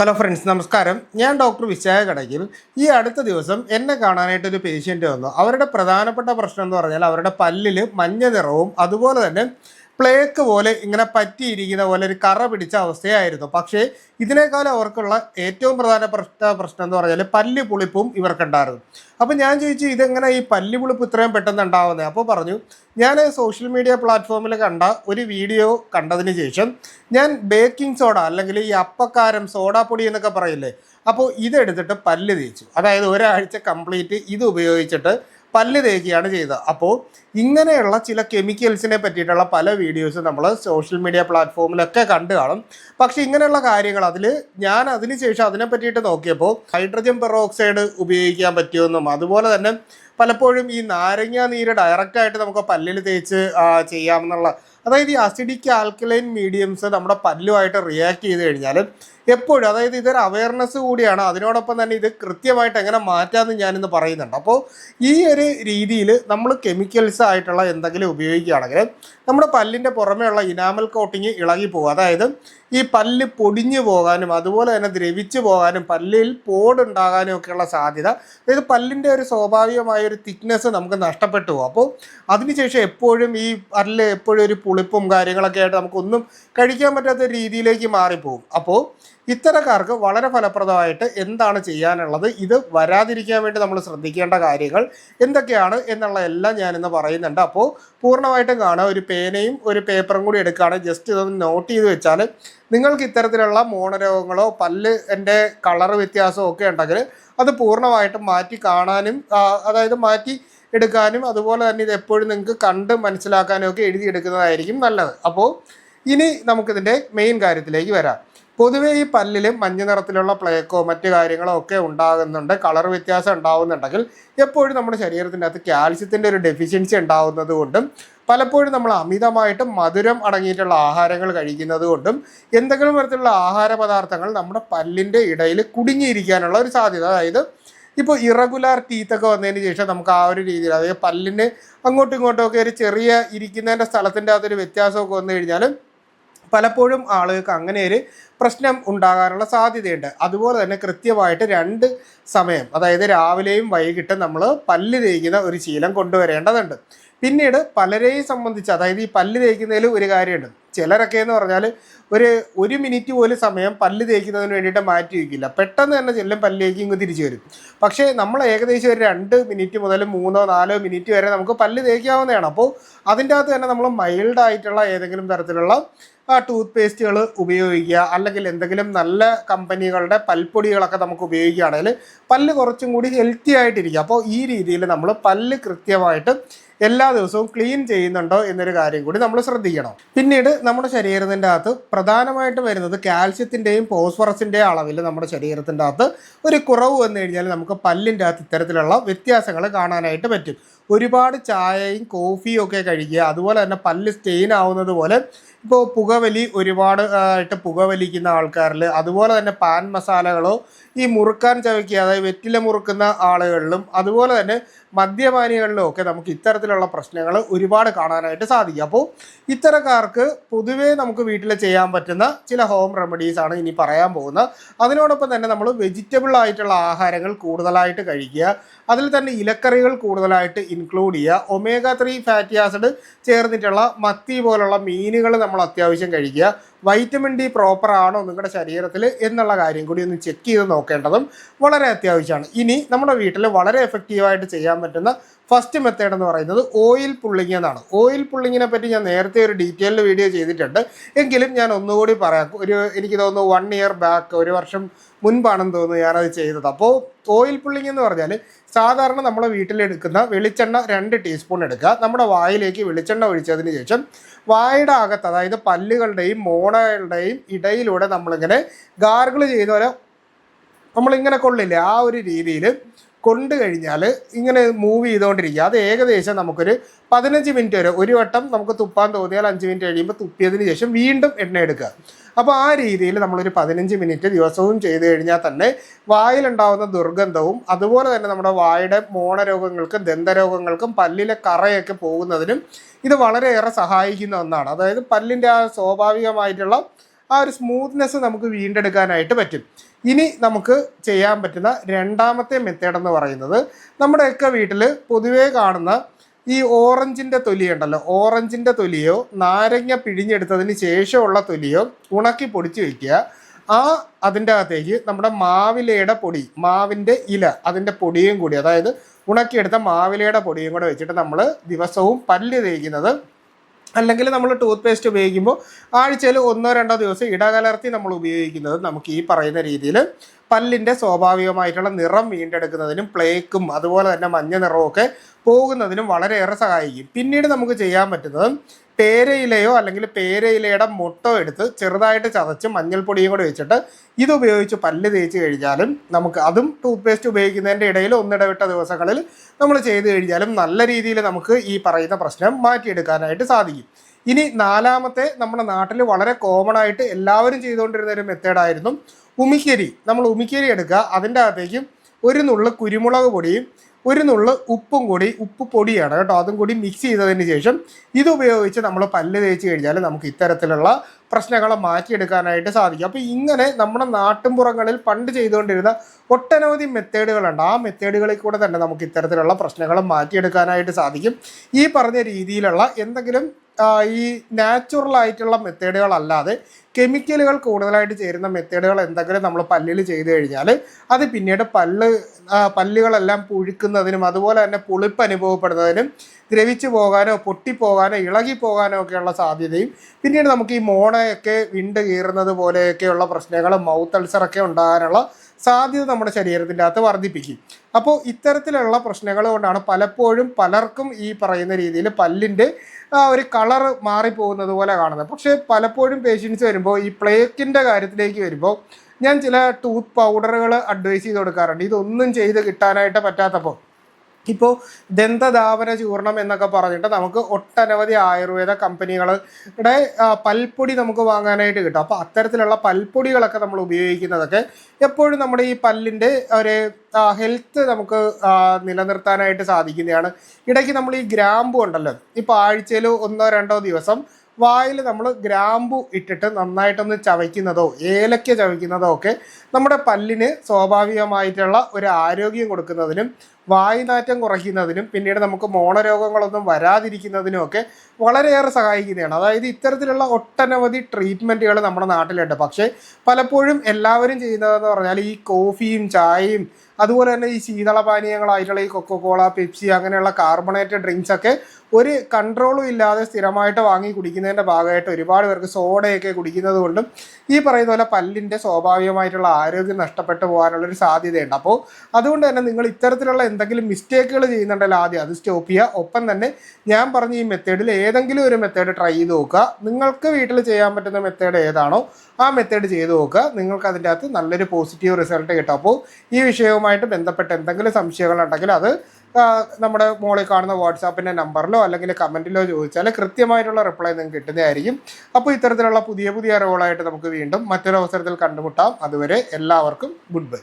Hello friends നമസ്കാരം. ഞാൻ doctor Vishakha കടയ്ക്കിൽ. ഈ അടുത്ത ദിവസം എന്നെ കാണാനായിട്ട് ഒരു പേഷ്യന്റ് വന്നു. അവരുടെ പ്രധാനപ്പെട്ട പ്രശ്നം എന്ന് പറഞ്ഞാൽ അവരുടെ പല്ലിൽ മഞ്ഞ നിറവും അതുപോലെ തന്നെ പ്ലേക്ക് പോലെ ഇങ്ങനെ പറ്റിയിരിക്കുന്ന പോലെ ഒരു കറ പിടിച്ച അവസ്ഥയായിരുന്നു. പക്ഷേ ഇതിനേക്കാൾ അവർക്കുള്ള ഏറ്റവും പ്രധാന പ്രശ്ന പ്രശ്നം എന്ന് പറഞ്ഞാൽ പല്ല് പുളിപ്പും ഇവർക്കുണ്ടായിരുന്നു. അപ്പം ഞാൻ ചോദിച്ചു ഇതെങ്ങനെ ഈ പല്ല് പുളിപ്പ് ഇത്രയും പെട്ടെന്ന് ഉണ്ടാവുന്നത് അപ്പോൾ പറഞ്ഞു ഞാൻ സോഷ്യൽ മീഡിയ പ്ലാറ്റ്ഫോമിൽ കണ്ട ഒരു വീഡിയോ കണ്ടതിന് ശേഷം ഞാൻ ബേക്കിംഗ് സോഡ അല്ലെങ്കിൽ ഈ അപ്പക്കാരം സോഡാപ്പൊടി എന്നൊക്കെ പറയില്ലേ അപ്പോൾ ഇതെടുത്തിട്ട് പല്ല് തേച്ചു. അതായത് ഒരാഴ്ച കംപ്ലീറ്റ് ഇത് ഉപയോഗിച്ചിട്ട് പല്ല് തേക്കുകയാണ് ചെയ്തത്. അപ്പോൾ ഇങ്ങനെയുള്ള ചില കെമിക്കൽസിനെ പറ്റിയിട്ടുള്ള പല വീഡിയോസ് നമ്മൾ സോഷ്യൽ മീഡിയ പ്ലാറ്റ്ഫോമിലൊക്കെ കണ്ടു കാണും. പക്ഷേ ഇങ്ങനെയുള്ള കാര്യങ്ങൾ അതിൽ ഞാൻ അതിനുശേഷം അതിനെ പറ്റിയിട്ട് നോക്കിയപ്പോൾ ഹൈഡ്രജൻ പെറോക്സൈഡ് ഉപയോഗിക്കാൻ പറ്റുമെന്നും അതുപോലെ തന്നെ പലപ്പോഴും ഈ നാരങ്ങ നീര് ഡയറക്റ്റായിട്ട് നമുക്ക് പല്ലിൽ തേച്ച് ചെയ്യാമെന്നുള്ള അതായത് ഈ അസിഡിക് ആൽക്കലൈൻ മീഡിയംസ് നമ്മുടെ പല്ലുമായിട്ട് റിയാക്ട് ചെയ്ത് കഴിഞ്ഞാൽ എപ്പോഴും അതായത് ഇതൊരു അവയർനെസ് കൂടിയാണ്. അതിനോടൊപ്പം തന്നെ ഇത് കൃത്യമായിട്ട് എങ്ങനെ മാറ്റാമെന്ന് ഞാനിന്ന് പറയുന്നുണ്ട്. അപ്പോൾ ഈ ഒരു രീതിയിൽ നമ്മൾ കെമിക്കൽസ് ആയിട്ടുള്ള എന്തെങ്കിലും ഉപയോഗിക്കുകയാണെങ്കിൽ നമ്മുടെ പല്ലിന്റെ പുറമേയുള്ള ഇനാമൽ കോട്ടിങ് ഇളകി പോകും. അതായത് ഈ പല്ല് പൊടിഞ്ഞു പോകാനും അതുപോലെ തന്നെ ദ്രവിച്ചു പോകാനും പല്ലിൽ പോടുണ്ടാകാനും ഒക്കെയുള്ള സാധ്യത അതായത് പല്ലിന്റെ ഒരു സ്വാഭാവികമായ ഒരു തിക്നെസ് നമുക്ക് നഷ്ടപ്പെട്ടു പോകും. അപ്പോൾ അതിനുശേഷം എപ്പോഴും ഈ അല്ല എപ്പോഴും ഒരു പുളിപ്പും കാര്യങ്ങളൊക്കെ ആയിട്ട് നമുക്കൊന്നും കഴിക്കാൻ പറ്റാത്ത രീതിയിലേക്ക് മാറിപ്പോകും. അപ്പോൾ ഇത്തരക്കാർക്ക് വളരെ ഫലപ്രദമായിട്ട് എന്താണ് ചെയ്യാനുള്ളത്? ഇത് വരാതിരിക്കാൻ വേണ്ടി നമ്മൾ ശ്രദ്ധിക്കേണ്ട കാര്യങ്ങൾ എന്തൊക്കെയാണ് എന്നുള്ള എല്ലാം ഞാനിന്ന് പറയുന്നുണ്ട്. അപ്പോൾ പൂർണമായിട്ടും കാണുക. ഒരു പേനയും ഒരു പേപ്പറും കൂടി എടുക്കുകയാണ് ജസ്റ്റ് ഇതൊന്ന് നോട്ട് ചെയ്ത് വെച്ചാൽ നിങ്ങൾക്ക് ഇത്തരത്തിലുള്ള മോണരോഗങ്ങളോ പല്ല് എന്റെ കളർ വ്യത്യാസമോ ഒക്കെ ഉണ്ടെങ്കിൽ അത് പൂർണമായിട്ടും മാറ്റി കാണാനും അതായത് മാറ്റി എടുക്കാനും അതുപോലെ തന്നെ ഇത് എപ്പോഴും നിങ്ങൾക്ക് കണ്ട് മനസ്സിലാക്കാനും ഒക്കെ എഴുതിയെടുക്കുന്നതായിരിക്കും നല്ലത്. അപ്പോൾ ഇനി നമുക്കിതിന്റെ മെയിൻ കാര്യത്തിലേക്ക് വരാം. പൊതുവേ ഈ പല്ലിൽ മഞ്ഞ നിറത്തിലുള്ള പ്ലേക്കോ മറ്റു കാര്യങ്ങളോ ഒക്കെ ഉണ്ടാകുന്നുണ്ട്. കളർ വ്യത്യാസം ഉണ്ടാകുന്നുണ്ടെങ്കിൽ എപ്പോഴും നമ്മുടെ ശരീരത്തിന്റെ അകത്ത് കാൽസ്യത്തിന്റെ ഒരു ഡെഫിഷ്യൻസി ഉണ്ടാകുന്നത് കൊണ്ടും പലപ്പോഴും നമ്മൾ അമിതമായിട്ട് മധുരം അടങ്ങിയിട്ടുള്ള ആഹാരങ്ങൾ കഴിക്കുന്നത് കൊണ്ടും എന്തെങ്കിലും തരത്തിലുള്ള ആഹാര പദാർത്ഥങ്ങൾ നമ്മുടെ പല്ലിന്റെ ഇടയിൽ കുടുങ്ങിയിരിക്കാനുള്ള ഒരു സാധ്യത. അതായത് ഇപ്പോൾ ഇറഗുലാർ ടീത്തൊക്കെ വന്നതിന് ശേഷം നമുക്ക് ആ ഒരു രീതിയിൽ അതായത് പല്ലിന് അങ്ങോട്ടും ഇങ്ങോട്ടും ഒക്കെ ഒരു ചെറിയ ഇരിക്കുന്നതിന്റെ സ്ഥലത്തിന്റെ അകത്തൊരു വ്യത്യാസമൊക്കെ വന്നു കഴിഞ്ഞാൽ പലപ്പോഴും ആളുകൾക്ക് അങ്ങനെ ഒരു പ്രശ്നം ഉണ്ടാകാനുള്ള സാധ്യതയുണ്ട്. അതുപോലെ തന്നെ കൃത്യമായിട്ട് രണ്ട് സമയം അതായത് രാവിലെയും വൈകിട്ടും നമ്മൾ പല്ല് തേക്കുന്ന ഒരു ശീലം കൊണ്ടുവരേണ്ടതുണ്ട്. പിന്നീട് പലരെയും സംബന്ധിച്ച് അതായത് ഈ പല്ല് തേക്കുന്നതിൽ ഒരു കാര്യമുണ്ട്. ചിലരൊക്കെ എന്ന് പറഞ്ഞാൽ ഒരു ഒരു മിനിറ്റ് പോലും സമയം പല്ല് തേക്കുന്നതിന് വേണ്ടിയിട്ട് മാറ്റി വയ്ക്കില്ല. പെട്ടെന്ന് തന്നെ ചെല്ലും പല്ലിലേക്ക് ഇങ്ങ് തിരിച്ചു വരും. പക്ഷേ നമ്മൾ ഏകദേശം ഒരു രണ്ട് മിനിറ്റ് മുതൽ മൂന്നോ നാലോ മിനിറ്റ് വരെ നമുക്ക് പല്ല് തേക്കാവുന്നതാണ്. അപ്പോൾ അതിന്റെ അകത്ത് തന്നെ നമ്മൾ മൈൽഡ് ആയിട്ടുള്ള ഏതെങ്കിലും തരത്തിലുള്ള ടൂത്ത് പേസ്റ്റുകൾ ഉപയോഗിക്കുക. അല്ലെങ്കിൽ എന്തെങ്കിലും നല്ല കമ്പനികളുടെ പൽപ്പൊടികളൊക്കെ നമുക്ക് ഉപയോഗിക്കുകയാണെങ്കിൽ പല്ല് കുറച്ചും കൂടി ഹെൽത്തി ആയിട്ടിരിക്കുക അപ്പോൾ ഈ രീതിയിൽ നമ്മൾ പല്ല് കൃത്യമായിട്ട് എല്ലാ ദിവസവും ക്ലീൻ ചെയ്യുന്നുണ്ടോ എന്നൊരു കാര്യം കൂടി നമ്മൾ ശ്രദ്ധിക്കണം. പിന്നീട് നമ്മുടെ ശരീരത്തിന്റെ അകത്ത് പ്രധാനമായിട്ട് വരുന്നത് കാൽസ്യത്തിന്റെയും ഫോസ്ഫറസിന്റെയും അളവിൽ നമ്മുടെ ശരീരത്തിന്റെ അകത്ത് ഒരു കുറവ് വന്നു കഴിഞ്ഞാൽ നമുക്ക് പല്ലിന്റെ അകത്ത് ഇത്തരത്തിലുള്ള വ്യത്യാസങ്ങൾ കാണാനായിട്ട് പറ്റും. ഒരുപാട് ചായയും കോഫിയും ഒക്കെ കഴിക്കുക അതുപോലെ തന്നെ പല്ല് സ്റ്റെയിൻ ആവുന്നത് പോലെ ഇപ്പോൾ പുകവലി ഒരുപാട് ആയിട്ട് പുകവലിക്കുന്ന ആൾക്കാരിൽ അതുപോലെ തന്നെ പാൻ മസാലകളോ ഈ മുറുക്കാൻ ചവയ്ക്കുക അതായത് വെറ്റില മുറുക്കുന്ന ആളുകളിലും അതുപോലെ തന്നെ മദ്യപാനികളിലും ഒക്കെ നമുക്ക് ഇത്തരത്തിലുള്ള പ്രശ്നങ്ങൾ ഒരുപാട് കാണാനായിട്ട് സാധിക്കും. അപ്പോൾ ഇത്തരക്കാർക്ക് പൊതുവേ നമുക്ക് വീട്ടിൽ ചെയ്യാൻ പറ്റുന്ന ചില ഹോം റെമഡീസ് ആണ് ഇനി പറയാൻ പോകുന്നത്. അതിനോടൊപ്പം തന്നെ നമ്മൾ വെജിറ്റബിൾ ആയിട്ടുള്ള ആഹാരങ്ങൾ കൂടുതലായിട്ട് കഴിക്കുക. അതിൽ തന്നെ ഇലക്കറികൾ കൂടുതലായിട്ട് ഇൻക്ലൂഡ് ചെയ്യുക. ഒമേഗ ത്രീ ഫാറ്റി ആസിഡ് ചേർന്നിട്ടുള്ള മത്തി പോലുള്ള മീനുകൾ നമ്മൾ അത്യാവശ്യം കഴിക്കുക. വൈറ്റമിൻ ഡി പ്രോപ്പർ ആണോ നിങ്ങളുടെ ശരീരത്തിൽ എന്നുള്ള കാര്യം കൂടി ഒന്ന് ചെക്ക് ചെയ്ത് നോക്കേണ്ടതും വളരെ അത്യാവശ്യമാണ്. ഇനി നമ്മുടെ വീട്ടിൽ വളരെ എഫക്റ്റീവായിട്ട് ചെയ്യാൻ പറ്റുന്ന ഫസ്റ്റ് മെത്തേഡ് എന്ന് പറയുന്നത് ഓയിൽ പുള്ളിങ് എന്നാണ്. ഓയിൽ പുള്ളിങ്ങിനെ പറ്റി ഞാൻ നേരത്തെ ഒരു ഡീറ്റെയിൽഡ് വീഡിയോ ചെയ്തിട്ടുണ്ട്. എങ്കിലും ഞാൻ ഒന്നുകൂടി പറയാം. ഒരു എനിക്ക് തോന്നുന്നു വൺ ഇയർ ബാക്ക് ഒരു വർഷം മുൻപാണെന്ന് തോന്നുന്നു ഞാനത് ചെയ്തത്. അപ്പോൾ ഓയിൽ പുള്ളിങ് എന്ന് പറഞ്ഞാൽ സാധാരണ നമ്മുടെ വീട്ടിലെടുക്കുന്ന വെളിച്ചെണ്ണ രണ്ട് ടീസ്പൂൺ എടുക്കുക. നമ്മുടെ വായിലേക്ക് വെളിച്ചെണ്ണ ഒഴിച്ചതിന് ശേഷം വായുടെ അകത്ത് അതായത് പല്ലുകളുടെയും മോണകളുടെയും ഇടയിലൂടെ നമ്മളിങ്ങനെ ഗാർഗിൾ ചെയ്ത പോലെ നമ്മളിങ്ങനെ കൊള്ളില്ലേ ആ ഒരു രീതിയിൽ കൊണ്ടു കഴിഞ്ഞാൽ ഇങ്ങനെ മൂവ് ചെയ്തുകൊണ്ടിരിക്കുക അത് ഏകദേശം നമുക്കൊരു പതിനഞ്ച് മിനിറ്റ് വരെ ഒരു വട്ടം നമുക്ക് തുപ്പാൻ തോന്നിയാൽ അഞ്ച് മിനിറ്റ് കഴിയുമ്പോൾ തുപ്പിയതിന് ശേഷം വീണ്ടും എണ്ണ എടുക്കുക. അപ്പോൾ ആ രീതിയിൽ നമ്മളൊരു പതിനഞ്ച് മിനിറ്റ് ദിവസവും ചെയ്തു കഴിഞ്ഞാൽ തന്നെ വായിലുണ്ടാവുന്ന ദുർഗന്ധവും അതുപോലെ തന്നെ നമ്മുടെ വായുടെ മോണരോഗങ്ങൾക്കും ദന്തരോഗങ്ങൾക്കും പല്ലിലെ കറയൊക്കെ പോകുന്നതിനും ഇത് വളരെയേറെ സഹായിക്കുന്ന ഒന്നാണ്. അതായത് പല്ലിന്റെ ആ സ്വാഭാവികമായിട്ടുള്ള ആ ഒരു സ്മൂത്ത്നെസ് നമുക്ക് വീണ്ടെടുക്കാനായിട്ട് പറ്റും. ഇനി നമുക്ക് ചെയ്യാൻ പറ്റുന്ന രണ്ടാമത്തെ മെത്തേഡ് എന്ന് പറയുന്നത് നമ്മുടെയൊക്കെ വീട്ടിൽ പൊതുവേ കാണുന്ന ഈ ഓറഞ്ചിന്റെ തൊലി ഉണ്ടല്ലോ ഓറഞ്ചിന്റെ തൊലിയോ നാരങ്ങ പിഴിഞ്ഞെടുത്തതിന് ശേഷമുള്ള തൊലിയോ ഉണക്കി പൊടിച്ച് വെക്കുക. ആ അതിന്റെ അകത്തേക്ക് നമ്മുടെ മാവിലയുടെ പൊടി മാവിന്റെ ഇല അതിന്റെ പൊടിയും കൂടി അതായത് ഉണക്കിയെടുത്ത മാവിലയുടെ പൊടിയും കൂടെ വെച്ചിട്ട് നമ്മൾ ദിവസവും പല്ല് തേക്കുന്നത് അല്ലെങ്കിൽ നമ്മൾ ടൂത്ത് പേസ്റ്റ് ഉപയോഗിക്കുമ്പോൾ ആഴ്ചയിൽ ഒന്നോ രണ്ടോ ദിവസം ഇടകലർത്തി നമ്മൾ ഉപയോഗിക്കുന്നത് നമുക്ക് ഈ പറയുന്ന രീതിയിൽ പല്ലിന്റെ സ്വാഭാവികമായിട്ടുള്ള നിറം വീണ്ടെടുക്കുന്നതിനും പ്ലേക്കും അതുപോലെ തന്നെ മഞ്ഞ നിറമൊക്കെ പോകുന്നതിനും വളരെയേറെ സഹായിക്കും. പിന്നീട് നമുക്ക് ചെയ്യാൻ പറ്റുന്നത് പേരയിലയോ അല്ലെങ്കിൽ പേരയിലയുടെ മുട്ടോ എടുത്ത് ചെറുതായിട്ട് ചതച്ച് മഞ്ഞൾപ്പൊടിയും കൂടെ വെച്ചിട്ട് ഇത് ഉപയോഗിച്ച് പല്ല് തേച്ച് കഴിഞ്ഞാലും നമുക്ക് അതും ടൂത്ത് പേസ്റ്റ് ഉപയോഗിക്കുന്നതിന്റെ ഇടയിൽ ഒന്നിടവിട്ട ദിവസങ്ങളിൽ നമ്മൾ ചെയ്ത് കഴിഞ്ഞാലും നല്ല രീതിയിൽ നമുക്ക് ഈ പറയുന്ന പ്രശ്നം മാറ്റിയെടുക്കാനായിട്ട് സാധിക്കും. ഇനി നാലാമത്തെ നമ്മുടെ നാട്ടിൽ വളരെ കോമൺ ആയിട്ട് എല്ലാവരും ചെയ്തുകൊണ്ടിരുന്ന ഒരു മെത്തേഡായിരുന്നു ഉമിക്കരി. നമ്മൾ ഉമിക്കരി എടുക്കുക. അതിന്റെ അകത്തേക്ക് ഒരു നുള്ളു കുരുമുളക് പൊടിയും ഒരു നുള്ളു ഉപ്പും കൂടി ഉപ്പ് പൊടിയാണ് കേട്ടോ. അതും കൂടി മിക്സ് ചെയ്തതിന് ശേഷം ഇത് ഉപയോഗിച്ച് നമ്മൾ പല്ല് തേച്ച് കഴിഞ്ഞാൽ നമുക്ക് ഇത്തരത്തിലുള്ള പ്രശ്നങ്ങളെ മാറ്റിയെടുക്കാനായിട്ട് സാധിക്കും. അപ്പോൾ ഇങ്ങനെ നമ്മുടെ നാട്ടിൻപുറങ്ങളിൽ പണ്ട് ചെയ്തുകൊണ്ടിരുന്ന ഒട്ടനവധി മെത്തേഡുകളുണ്ട് ആ മെത്തേഡുകളിൽ കൂടെ തന്നെ നമുക്ക് ഇത്തരത്തിലുള്ള പ്രശ്നങ്ങൾ മാറ്റിയെടുക്കാനായിട്ട് സാധിക്കും. ഈ പറഞ്ഞ രീതിയിലുള്ള എന്തെങ്കിലും ഈ നാച്ചുറൽ ആയിട്ടുള്ള മെത്തേഡുകൾ അല്ലാതെ കെമിക്കലുകൾ കൂടുതലായിട്ട് ചേരുന്ന മെത്തേഡുകൾ എന്തെങ്കിലും നമ്മൾ പല്ലിൽ ചെയ്തു കഴിഞ്ഞാൽ അത് പിന്നീട് പല്ല് പല്ലുകളെല്ലാം പുഴുക്കുന്നതിനും അതുപോലെ തന്നെ പുളിപ്പ് അനുഭവപ്പെടുന്നതിനും ദ്രവിച്ചു പോകാനോ പൊട്ടിപ്പോകാനോ ഇളകി പോകാനോ ഒക്കെയുള്ള സാധ്യതയും പിന്നീട് നമുക്ക് ഈ മോണയൊക്കെ വിണ്ട് കീറുന്നത് പോലെയൊക്കെയുള്ള പ്രശ്നങ്ങൾ മൗത്ത് അൾസറൊക്കെ ഉണ്ടാകാനുള്ള സാധ്യത നമ്മുടെ ശരീരത്തിന്റെ അകത്ത് വർദ്ധിപ്പിക്കും. അപ്പോൾ ഇത്തരത്തിലുള്ള പ്രശ്നങ്ങൾ കൊണ്ടാണ് പലപ്പോഴും പലർക്കും ഈ പറയുന്ന രീതിയിൽ പല്ലിന്റെ ഒരു കളർ മാറിപ്പോകുന്നത് പോലെ കാണുന്നത്. പക്ഷേ പലപ്പോഴും പേഷ്യൻസ് വരുമ്പോൾ ഈ പ്ലേക്കിന്റെ കാര്യത്തിലേക്ക് വരുമ്പോൾ ഞാൻ ചില ടൂത്ത് പൗഡറുകൾ അഡ്വൈസ് ചെയ്ത് കൊടുക്കാറുണ്ട്. ഇതൊന്നും ചെയ്ത് കിട്ടാനായിട്ട് പറ്റാത്തപ്പോൾ ഇപ്പോൾ ദന്തധാവന ചൂർണം എന്നൊക്കെ പറഞ്ഞിട്ട് നമുക്ക് ഒട്ടനവധി ആയുർവേദ കമ്പനികളുടെ പൽപ്പൊടി നമുക്ക് വാങ്ങാനായിട്ട് കിട്ടും. അപ്പോൾ അത്തരത്തിലുള്ള പൽപ്പൊടികളൊക്കെ നമ്മൾ ഉപയോഗിക്കുന്നതൊക്കെ എപ്പോഴും നമ്മുടെ ഈ പല്ലിന്റെ ഒരു ഹെൽത്ത് നമുക്ക് നിലനിർത്താനായിട്ട് സാധിക്കുന്നതാണ്. ഇടയ്ക്ക് നമ്മൾ ഈ ഗ്രാമ്പു ഉണ്ടല്ലോ ഇപ്പോൾ ആഴ്ചയിൽ ഒന്നോ രണ്ടോ ദിവസം വായിൽ നമ്മൾ ഗ്രാമ്പു ഇട്ടിട്ട് നന്നായിട്ടൊന്ന് ചവയ്ക്കുന്നതോ ഏലക്ക ചവയ്ക്കുന്നതോ ഒക്കെ നമ്മുടെ പല്ലിന് സ്വാഭാവികമായിട്ടുള്ള ഒരു ആരോഗ്യം കൊടുക്കുന്നതിനും വായുനാറ്റം കുറയ്ക്കുന്നതിനും പിന്നീട് നമുക്ക് മോണരോഗങ്ങളൊന്നും വരാതിരിക്കുന്നതിനും ഒക്കെ വളരെയേറെ സഹായിക്കുന്നതാണ്. അതായത് ഇത്തരത്തിലുള്ള ഒട്ടനവധി ട്രീറ്റ്മെന്റുകൾ നമ്മുടെ നാട്ടിലുണ്ട്. പക്ഷേ പലപ്പോഴും എല്ലാവരും ചെയ്യുന്നതെന്ന് പറഞ്ഞാൽ ഈ കോഫിയും ചായയും അതുപോലെ തന്നെ ഈ ശീതളപാനീയങ്ങളായിട്ടുള്ള ഈ കൊക്കോകോള പെപ്സി അങ്ങനെയുള്ള കാർബണേറ്റഡ് ഡ്രിങ്ക്സ് ഒക്കെ ഒരു കൺട്രോളും ഇല്ലാതെ സ്ഥിരമായിട്ട് വാങ്ങി കുടിക്കുന്നതിന്റെ ഭാഗമായിട്ട് ഒരുപാട് പേർക്ക് സോഡയൊക്കെ കുടിക്കുന്നത് കൊണ്ടും ഈ പറയുന്ന പോലെ പല്ലിന്റെ സ്വാഭാവികമായിട്ടുള്ള ആരോഗ്യം നഷ്ടപ്പെട്ടു പോകാനുള്ളൊരു സാധ്യതയുണ്ട്. അപ്പോൾ അതുകൊണ്ട് തന്നെ നിങ്ങൾ ഇത്തരത്തിലുള്ള എന്തെങ്കിലും മിസ്റ്റേക്കുകൾ ചെയ്യുന്നുണ്ടെങ്കിൽ ആദ്യം. അത് സ്റ്റോപ്പ് ചെയ്യുക ഒപ്പം തന്നെ ഞാൻ പറഞ്ഞ ഈ മെത്തേഡിൽ ഏതെങ്കിലും ഒരു മെത്തേഡ് ട്രൈ ചെയ്ത് നോക്കുക. നിങ്ങൾക്ക് വീട്ടിൽ ചെയ്യാൻ പറ്റുന്ന മെത്തേഡ് ഏതാണോ ആ മെത്തേഡ് ചെയ്ത് നോക്കുക. നിങ്ങൾക്ക് അതിന്റെ അകത്ത് നല്ലൊരു പോസിറ്റീവ് റിസൾട്ട് കിട്ടും. അപ്പോൾ ഈ വിഷയവുമായിട്ട് ബന്ധപ്പെട്ട് എന്തെങ്കിലും സംശയങ്ങളുണ്ടെങ്കിൽ അത് നമ്മുടെ മോളിൽ കാണുന്ന വാട്സാപ്പിന്റെ നമ്പറിലോ അല്ലെങ്കിൽ കമന്റിലോ ചോദിച്ചാൽ കൃത്യമായിട്ടുള്ള റിപ്ലൈ നിങ്ങൾക്ക് കിട്ടുന്നതായിരിക്കും. അപ്പോൾ ഇത്തരത്തിലുള്ള പുതിയ പുതിയ അറിവുകളായിട്ട് നമുക്ക് വീണ്ടും മറ്റൊരു അവസരത്തിൽ കണ്ടുമുട്ടാം. അതുവരെ എല്ലാവർക്കും ഗുഡ് ബൈ